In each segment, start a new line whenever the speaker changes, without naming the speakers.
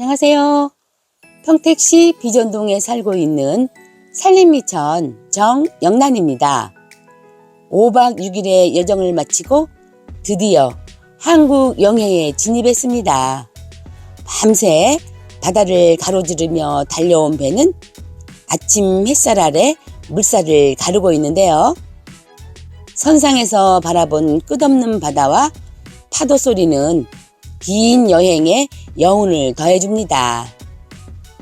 안녕하세요. 평택시 비전동에 살고 있는 산림미천 정영란입니다. 5박 6일의 여정을 마치고 드디어 한국 영해에 진입했습니다. 밤새 바다를 가로지르며 달려온 배는 아침 햇살 아래 물살을 가르고 있는데요. 선상에서 바라본 끝없는 바다와 파도 소리는 긴 여행에 여운을 더해줍니다.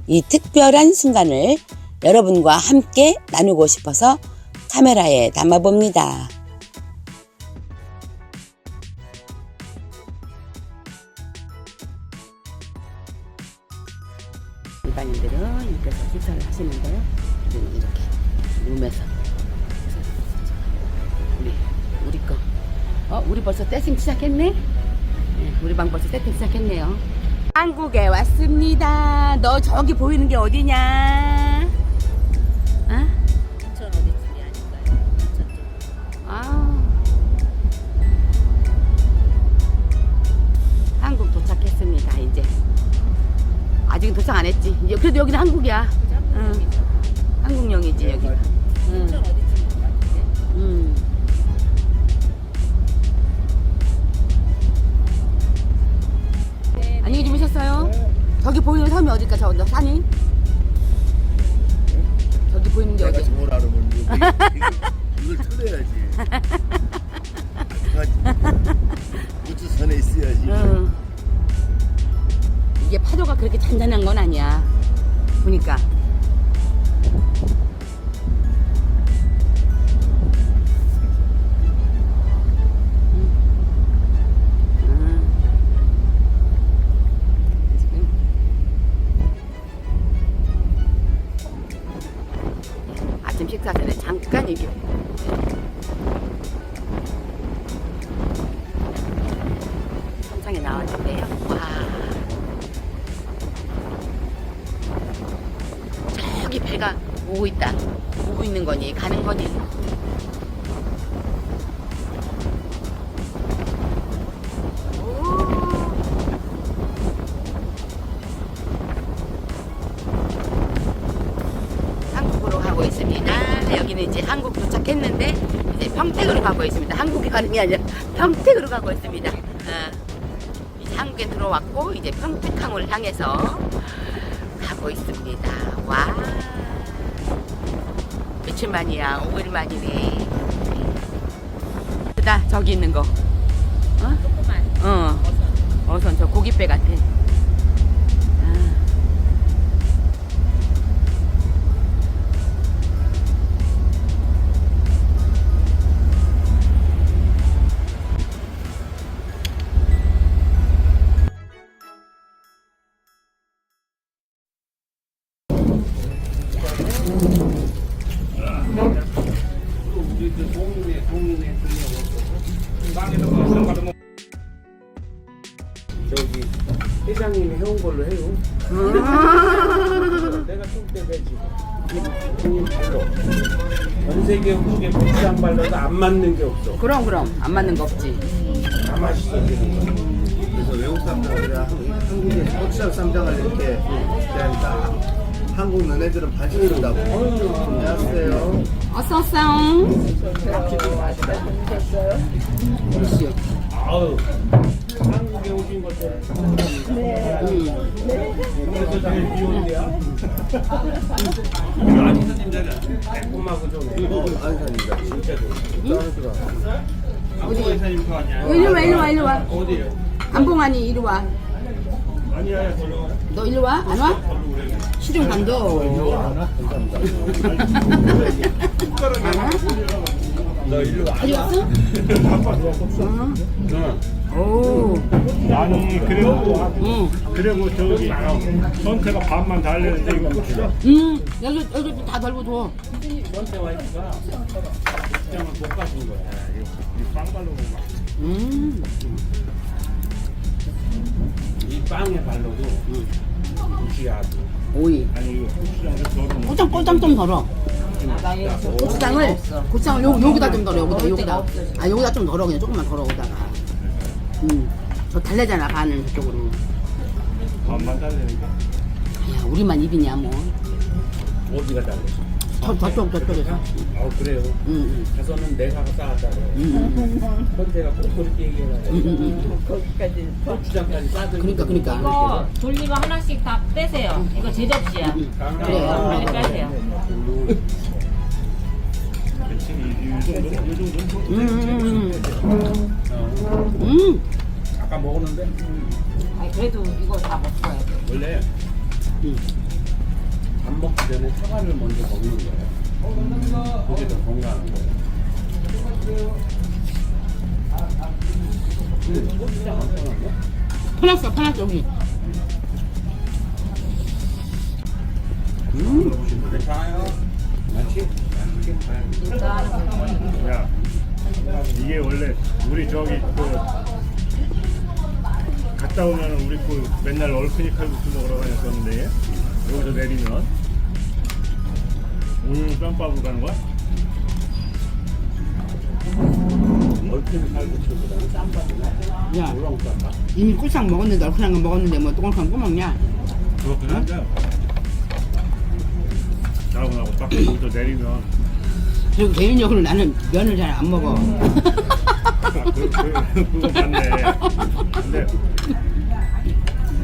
이 특별한 순간을 여러분과 함께 나누고 싶어서 카메라에 담아봅니다. 일반인들은 이렇게 식사를 하시는데요. 우리는 이렇게 룸에서 우리 우리 거. 어, 우리 벌써 세팅 시작했네? 네, 우리 방 벌써 세팅 시작했네요. 한국에 왔습니다. 너 저기 보이는 게 어디냐? 어?
천 어디 집이 아닐까요? 인천 쪽.
아. 한국 도착했습니다, 이제. 아직은 도착 안 했지. 이제 그래도 여기는 한국이야. 응. 한국령이지, 여기. 응.
인천 어디 집인 것 같은데.
음. 주무셨어요? 저기 보이는 섬이 어딜까, 저 산이? 저기 보이는 게
내가
어디?
뭘 알아보는 지 이걸 틀어야지. 우주선에 있어야지.
응. 이게 파도가 그렇게 잔잔한 건 아니야. 보니까. 여기는 이제 한국 도착했는데 이제 평택으로 가고 있습니다. 한국에 가는 게 아니라 평택으로 가고 있습니다. 어, 이제 한국에 들어왔고 이제 평택항을 향해서 가고 있습니다. 와 며칠 만이야? 5일 만이네. 그다 저기 있는 거. 어?
조그만
어.
어선.
저 고깃배 같아. 아.
안 맞는 게 없어.
그럼 그럼 안 맞는 거 없지.
다 맛있어.
그래서 외국 사람들은 한국에 고추장 쌈장을 이렇게 그러니까 한국 너네들은 반씩 쓴다고. 안녕하세요.
어서 어서.
아우. 한국에 오신 것처럼. 네. 그래서 비온데요. 안희사님 자리 매콤하고 좀.
어, 안산입니다.
진짜 좋아. 한국 회사님 거 아니야?
이리 와 이리 와 이리 와.
어디요?
안봉아니 이리 와.
아니야.
너 이리 와? 안 와? 시중 간도.
너 일로 와.
이리 왔어?
응.
오.
아니 그리고
응.
그리고 저기 선태가 반만 달렸는데 이거 끝이야?
음. 여기 여기 다 덜고 줘.
전태 와이프가 직장을 못 가신 거야.
빵 발로 먹어.
음.
이 빵에 발라도 무시하고.
오이.
아니 이거 저는
고장 고장 좀 덜어. 고추장을 고추장을 요, 여기다 좀 덜어 여기다 여기다. 아 여기다 좀 덜어 그냥 조금만 덜어 오다가. 음. 저 달래잖아 간을 저쪽으로.
반만 달래는 게.
야, 우리만 입이냐 뭐.
어디가?
저 저쪽 저쪽에서.
아 그래요.
응,
가서는 내가.
응, 응,
현대가 꼭 그렇게 얘기해라.
응, 응, 응.
고추장까지 싸들.
그러니까 그러니까.
이거 돌리고 하나씩 다 빼세요. 이거 제 접시야.
그래.
빨리 빼세요.
음, 음.
아까 먹었는데
아니, 그래도 이거 다 먹어야 돼.
원래
음.
밥 먹기 전에 사과를 먼저 먹는 거예요. 그게 더 건강한 거예요. 근데 고추장 안 떠나네?
퍼놨어, 퍼놨어 여기.
갔다 오면 우리 그 맨날 얼큰이 칼국수 먹으러 다녔었는데 여기서 내리면 오늘 쌈밥으로 가는 거야?
얼큰 살구치보다는 쌈밥이 나
야,
우렁 쌈밥.
이미 꿀상 먹었는데 얼큰한 거 먹었는데 뭐 똥얼큰 거 먹냐?
그렇긴 한데 나하고 나하고 딱 여기서 내리면
그리고 개인적으로 나는 면을 잘 안 먹어.
아, 그, 그, 그거 맞네 근데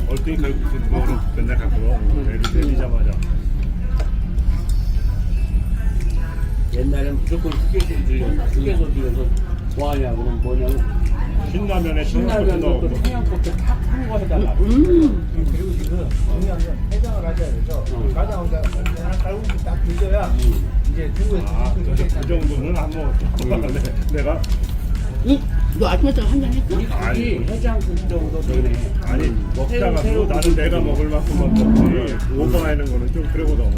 얼큰이 칼국수 먹으러 맨날 갔거든 내리, 내리자마자
옛날엔 무조건 휴게소 들려서 휴게소 들려서 뭐하냐 그러면 뭐냐면
신라면에
신라면
청양고추
넣고
넣고
청양고추 탁한거 해달라.
음.
그리고 지금 중요한 건 해장을 해서
응.
가장 혼자 그냥 칼국수 딱 드셔야 이제 중국에
아, 그, 그 정도는 안 먹었어. 네, 내가
응? 너 아침에 한잔 했어?
아니 해장국 정도 되네.
아니 먹다가
새우,
또 나는 내가 먹을 만큼만 먹지. 오버하는 거는 좀 그러거든.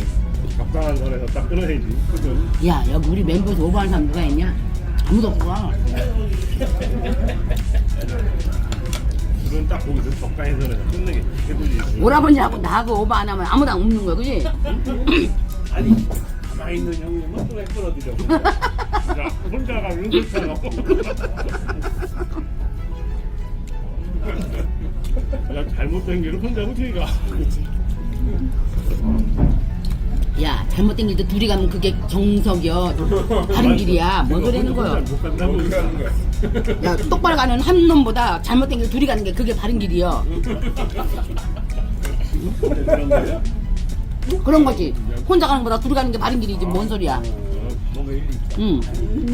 적당한 선에서 딱 끊어야지. 그죠?
야, 여기 우리 멤버에서 오버하는 사람 누가 있냐? 아무도 없어.
그건 딱 거기서 적당한 선에서 끊는 게 최고지.
오라버니하고 나하고 오버 안 하면 아무도 안 웃는 거야, 그지?
아니 가만히 있는 형님은 또왜 끌어들여?
야, 혼자 가면 그렇잖아. 야, 잘못된 길을 혼자 어떻게 가?
야, 잘못된 길도 둘이 가면 그게 정석이여. 다른 길이야. 뭔 소리 하는 거야?
못 간다고 그러는 거야.
야, 똑바로 가는 한 놈보다 잘못된 길 둘이 가는 게 그게 바른 길이여.
그런
거지. 혼자 가는 거보다 둘이 가는 게 바른 길이지. 뭔 소리야?
일리 있다.
응.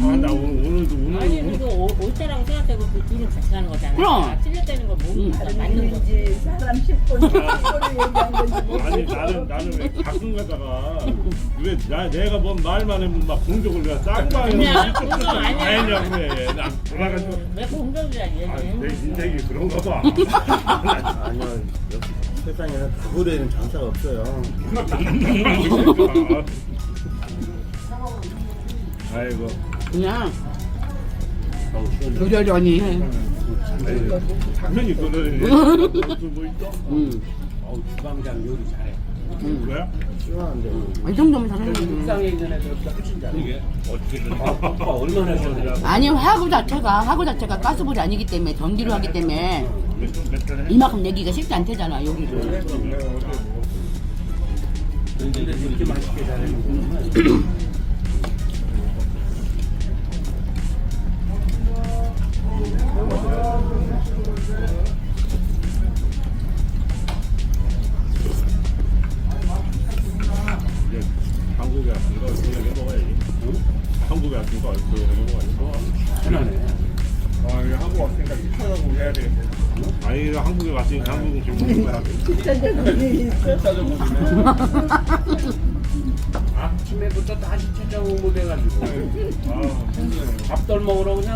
아, 나 오늘, 오늘도, 오늘,
아니,
오늘
이거 올- 올 때라고 생각하고 그 둘은 같이 가는 거잖아.
그럼.
틀렸다는 거 모르니까
응.
맞는 거 지.
사람 10분 10분을 얘기한 건지 뭐.
아니 나는 나는 왜 가끔 가다가 왜 나 내가 뭔 말만 하면 막 공격을 내가 짱방에
아니야, 공격 아니야.
아니냐고 해. 나 돌아가지고
왜 공격이야,
아, 내
얘는.
인생이 그런가 봐.
아니요 역시 세상에는 가구에는 장사가 없어요
아이고
그냥
어우, 시원해.
조절하니 해.
아니, 당연히 그러네. 뭐 있어?
응.
어우, 주방장 요리 잘해.
응. 이 정도면 잘하는
옥상에 있는 애들보다 훨씬 잘해. 이게 어떻게든 아빠 얼마나.
아니 화구 자체가 화구 자체가 가스불이 아니기 때문에 전기로 하기 때문에? 이만큼 내기가 쉽지 않대잖아 여기를
근데 이렇게 맛있게 잘하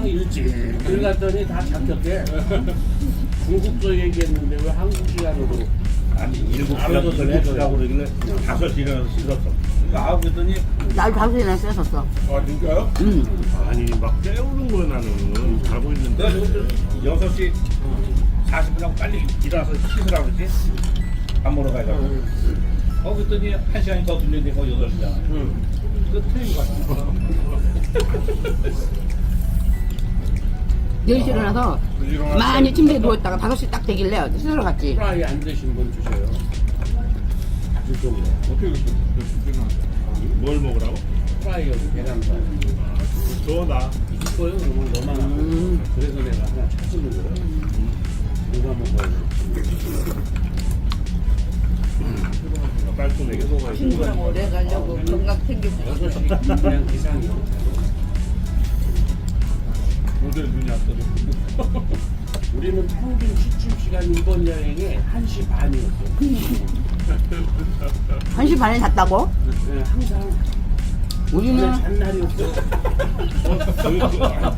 일찍 들어갔더니 다 잡혔대. 중국서 얘기했는데 왜 한국 시간으로?
아니 일곱
알아서
시간
좀
씻으라고 그러길래 다섯 시간 씻었어.
아홉 그랬더니
날 다섯 시나 씻었어.
아 진짜요?
응.
아니, 막 때우는 거야, 나는. 자고 있는데.
내가 저것도 6시 40분하고 빨리 일어나서 씻으라고 그랬지? 밥 먹으러 가자고. 어 그랬더니 한 시간이 더 들렸는데 거의 8시잖아 그 틀린 거 같아
4시 일어나서 많이 침대에 누워있다가 5시 딱 되길래 씻으러 갔지.
프라이 안 드신 분 주세요.
어떻게 뭘 먹으라고?
프라이 여기 계란 프라이.
줘 나.
있을 거예요? 그러면 너만
음.
그래서 내가 하나 찾는 거예요. 누가 먹어야 돼?
깔끔하게 먹어야지.
친구랑 오래 가려고 건강 챙겨주고.
6시 그냥 기상이요.
오늘 눈이 안 떠져.
우리는 평균 시침 시간 이번 여행에 1시 반이었어요.
1시 반에 잤다고?
네, 항상
우리는
그냥 잔 날이었어요.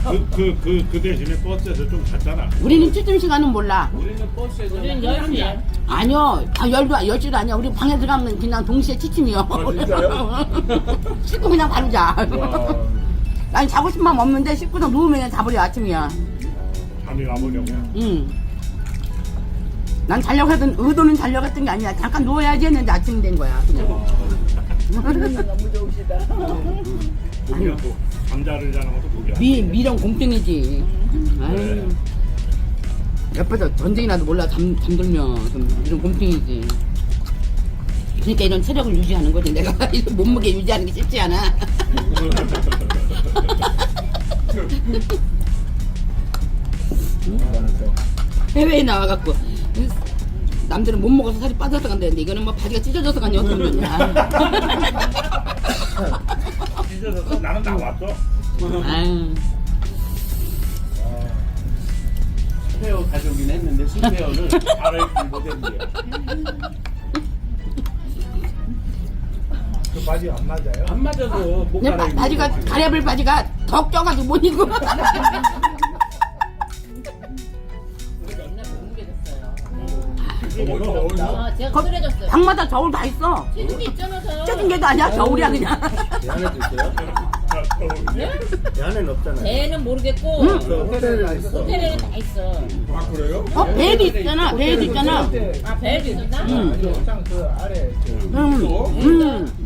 그, 그, 그, 그 대신에 버스에서 좀 잤잖아.
우리는 출근 시간은 몰라.
우리는 버스에서
우리는 10시에.
아니요, 아, 열도, 열지도 아니야. 우리 방에 들어가면 그냥 동시에 취침이요. 씻고 그냥 바로 자. 난 자고 싶은 마음 없는데 씻고서 누우면 자버려 아침이야.
잠이 와보려고.
응. 난 자려고 했던, 의도는 자려고 했던 게 아니야. 잠깐 누워야지 했는데 아침이 된 거야. 그냥.
너무 좋으시다.
거기가 또 잠자를 자는 것도 거기야.
미, 미련 공증이지. 아유. 옆에서 전쟁이라도 몰라 잠, 잠들면 좀 이런 공증이지. 그러니까 이런 체력을 유지하는 거지. 내가 이런 몸무게 유지하는 게 쉽지 않아. 해외에 나와갖고 남들은 못 먹어서 살이 빠져서 간다는데 이거는 뭐 바지가 찢어져서 거냐.
찢어져서 나는 나왔어.
아유.
스페어 가져오긴 했는데 스페어를 갈아입지 못했는데요.
그 바지 안 맞아요?
안 맞아서 못
근데 바,
갈아입고.
바지가 가려볼 바지가 더 쪄가지고 못 입고.
아, 제가
거-. 방마다 저울 다 있어.
시중에 있잖아, 저.
쪄진 게도 아니야 겨울이야 그냥.
내 안에도 있어요? 내 안에는 없잖아요.
배는 모르겠고,
그 호텔에 있어.
호텔에는 다 있어.
어 배도 있잖아 배도 있잖아.
아, 배도 있었나?
응.
그 아래
응. 응.
그 다른 이유가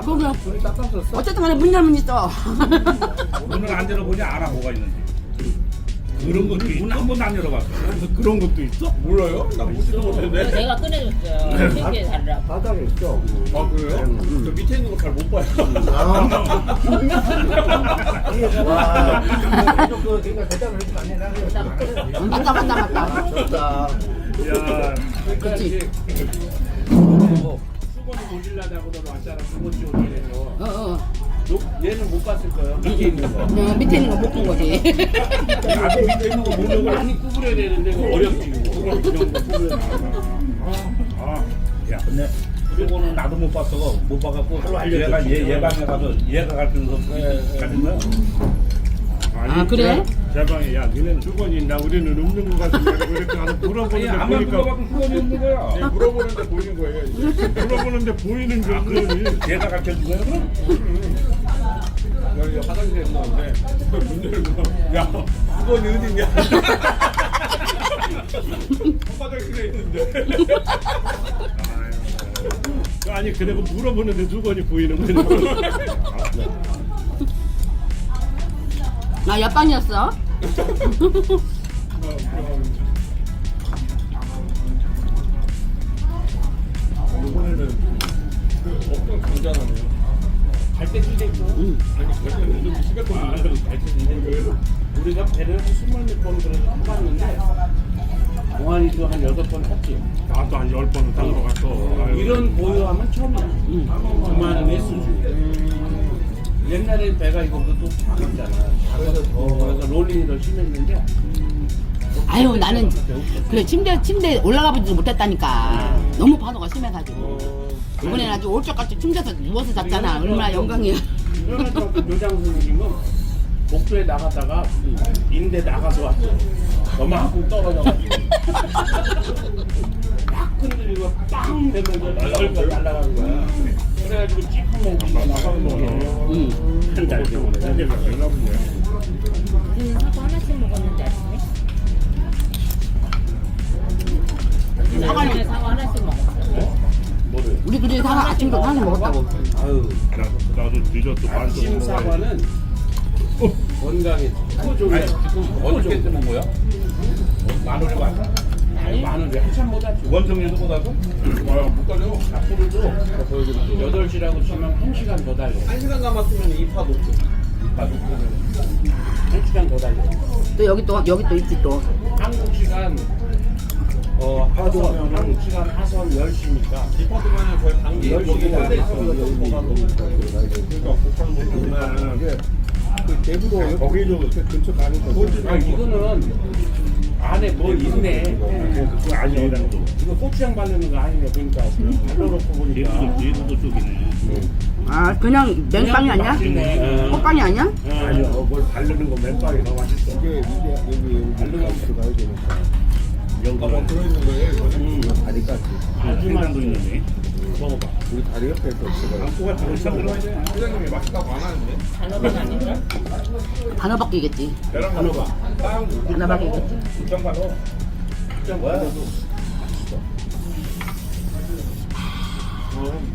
뭐 있어?
그거
불이 닦았었어.
어쨌든 간에 문 열면 있어.
문을 안 열어보니 알아 뭐가 있는지. 그런 것도 문한 번도 안 열어봤어.
그런 것도 있어?
몰라요? 나 보지도 못했네.
내가 꺼내줬어요.
바닥에 있어.
아, 그래요? 저 밑에 있는 거 잘 못 봐요.
와. 계속 그 내가 대답을 해주면 안
응, 맞다 맞다 맞다.
좋다.
야,
그치.
수건이 모질라다고 너 왔잖아. 수건 지원해서.
어 어.
얘는 못 봤을 거예요. 밑에 있는 거.
어, 밑에 있는 거 못 본 거지.
나도 밑에 있는 거 보려고 많이 구부려야 되는데 그거 어렵지. 그거.
그런 거 보면
아, 야, 근데 그거는 나도 못 봤어. 못 봐갖고 얘가 얘, 얘 방에 가서 얘가 가르쳐서 가는 거야.
아니,
아, 그래?
제, 제 방에 야, 니는 수건이 있나? 우리는 없는 거 같은데 이렇게 가서 물어보는데
안만
보니까
물어봐도 수건이 없는 거야.
물어보는데 보이는 거예요. 물어보는데 보이는 게 없더니
얘가 가르쳐 준 거야, 그럼?
여기 화장실에 있는데 문 열고 야 수건이 어딨냐? 화장실에 있는데. 아니 그래도 물어보는데 수건이 보이는 거야.
아
어떤
있고.
아니 시간
우리가 배를 한 스물 몇번 그래서 타봤는데 동환이도 한 여섯 번 탔지.
나도 한열 번은 타러 갔어. 아유.
이런 보유함은 처음이야. 그만의 수준. 옛날에 배가 이거보다 또 작았잖아. 작아서 더 그래서 롤링이 더 심했는데
아유 나는 그래 침대 침대 올라가 보지도 못했다니까. 너무 파도가 심해가지고. 이번에는 아주 올적같이 침대에서 누워서 잤잖아. 얼마나 영광이야.
요장 선생님은 목표에 나갔다가 인대 나가서 왔어. 너만큼 떨어져가지고 막 흔들리고 빵 되면서 여기까지 날아가는 거야. 그래가지고 찌푸면 막 나가는 거야.
응.
한달 이제 갔나 보네.
우리는 사과 하나씩 먹었는데 아침에. 사과는 사과 하나씩 먹었어.
뭐를?
우리 둘이 사과 아침도 하나 먹었다고.
아유,
나도 나도 디저트 반쪽
아침. 사과는 건강에
아니 지금 어떻게 뜨는 거야? 마늘이 왔 어?
마늘이 한참 못 왔지.
원성년도 못 와서? 못 가죠. 앞으로도
8시라고 치면 1시간 더 달려.
한 시간 남았으면 이파 녹죠.
1시간 더 달려.
또 여기 또 여기 또 있지 또.
한국 시간 어 하선 한국 시간 하선 10시니까
이파도면은 거의 방귀
여기
여기
있어.
그러니까 북한 보면 그 대구도 거기도 그 근처 가는 거.
아 이거는 안에 뭐 있네.
그거 아니에요.
이거 고추장 바르는 거 아니네. 그러니까 발라놓고 보니까.
내두도 쪽이네.
아 그냥 냉빵이 아니야?
네.
꽃빵이 아니야?
아니요, 뭘 바르는 거 맨빵이 더 맛있어.
이게 이게 여기 발르가 들어가야 되니까.
여기가
뭐 들어있는 거예요. 이거 다리까지.
생강도 있는데.
먹어봐.
우리 다리 옆에 있어.
안고가 들어가야 돼.
회장님이 맛있다고 안 하는데.
아닌가?
단호박이겠지. 단호박이겠지.
뭐야?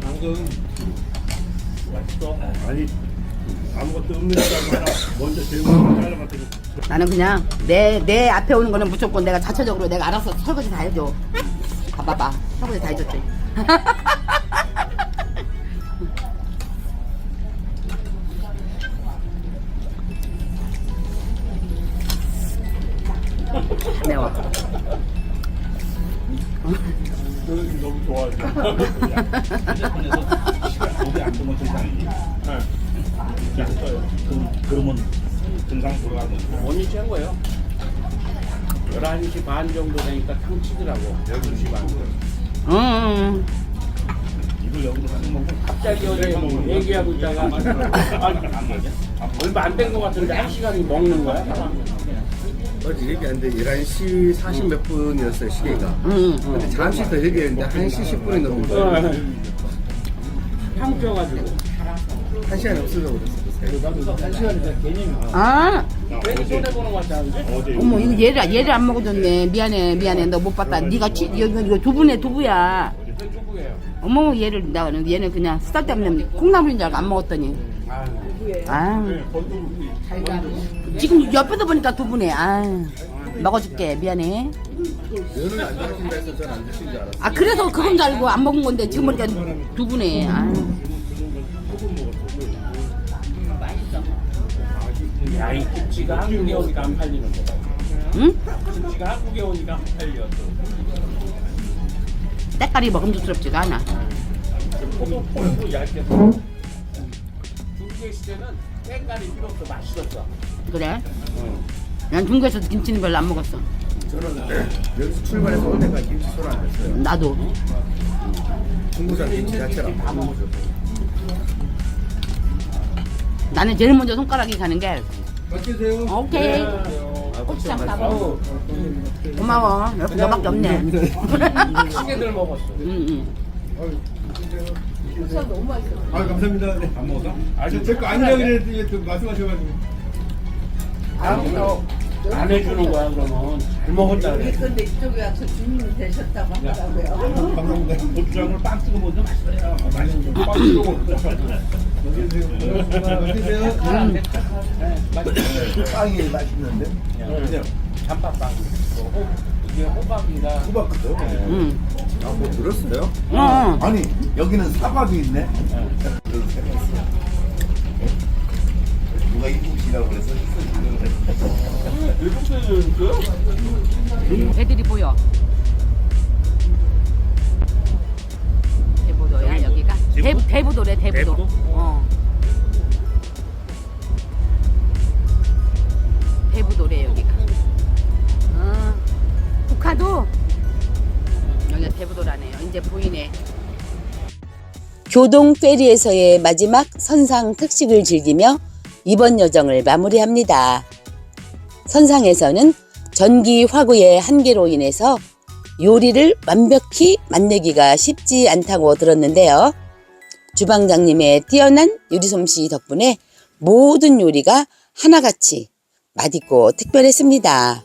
방금
맛있어. 아니, 아무것도 없는 사람 하나 먼저 제일 먼저 잘라봤더니
나는 그냥 내 내 앞에 오는 거는 무조건 내가 자체적으로 내가 알아서 설거지 다 해줘. 봐봐봐 설거지 다 해줬지.
반 정도 되니까 탕 치더라고. 12시 반.
응.
이걸 여기로 가는 거고.
갑자기 어제 얘기하고 있다가
안 맞냐?
얼마 안된거 같은데 한 시간이 먹는 거야?
어제 얘기하는데 11시 40 몇 분이었어요 시계가.
응.
근데 잠시 더 얘기했는데 1시 10분이 넘은 거예요.
탕 쪄가지고.
한 시간이 없어져 버렸어요.
아?
어제
어머 이거 얘를 얘를 안 먹어줬네. 미안해, 미안해. 너 못 봤다. 네가 치, 이거 이거 두부네 두부야. 어머 얘를 나는 얘는 그냥 쓰잘데없는 콩나물인 줄 알고 안 먹었더니.
아유.
아, 지금 옆에서 보니까 두부네. 아, 먹어줄게. 미안해. 아 그래서 그건 줄 알고 안 먹은 건데 지금 보니까 두부네. 아,
야, 이 김치가 한국에 오니까 안 팔리는 거다.
응?
김치가 한국에 오니까 안 팔려.
때깔이 먹음직스럽지가 않아.
포도 포도 얇게 써. 중계 시대는 땡갈이 필요 없어 맛있었어.
그래? 난 중국에서 김치는 별로 안 먹었어.
저는 여기서 출발해서 올 때까지 김치 손안 댔어요.
나도.
중국산 김치 자체를 안 먹어요.
나는 제일 먼저 손가락이 가는 게
어떠세요?
오케이. 고추장 따고. 고마워. 이렇게 너밖에 없네.
시계들 먹었어.
응, 응.
아 감사합니다. 네.
안 먹었어?
아저 제거 아니라 그랬더니 또 말씀하셔가지고.
다음부터 안 해주는 거야 그러면 잘 먹었다 그래.
근데 이쪽에 와서 주인이 되셨다고 하더라고요.
감사합니다.
고추장을 빵 찍어 먹으면 맛있어요. 맛있어. 빵 찍어 먹으면
어떠세요? 빵이 맛있는데?
그냥 잠밥빵. 호, 이게 호박이가
호박도?
응.
아뭐 들었어요?
어.
아니 여기는 사과도 있네. 누가 이북이라고 그래서
애들이 보여. 대부도야 여기가. 대부 대부도래 대부도.
대부도?
어. 대부도래 여기가. 어. 북한도 여기가 대부도라네요. 이제 보이네.
교동 페리에서의 마지막 선상 특식을 즐기며 이번 여정을 마무리합니다. 선상에서는 전기 화구의 한계로 인해서 요리를 완벽히 만들기가 쉽지 않다고 들었는데요. 주방장님의 뛰어난 요리 솜씨 덕분에 모든 요리가 하나같이 맛있고 특별했습니다.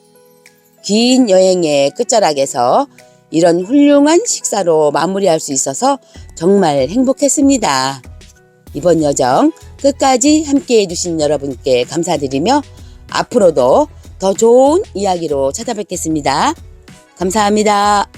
긴 여행의 끝자락에서 이런 훌륭한 식사로 마무리할 수 있어서 정말 행복했습니다. 이번 여정 끝까지 함께 해 주신 여러분께 감사드리며 앞으로도 더 좋은 이야기로 찾아뵙겠습니다. 감사합니다.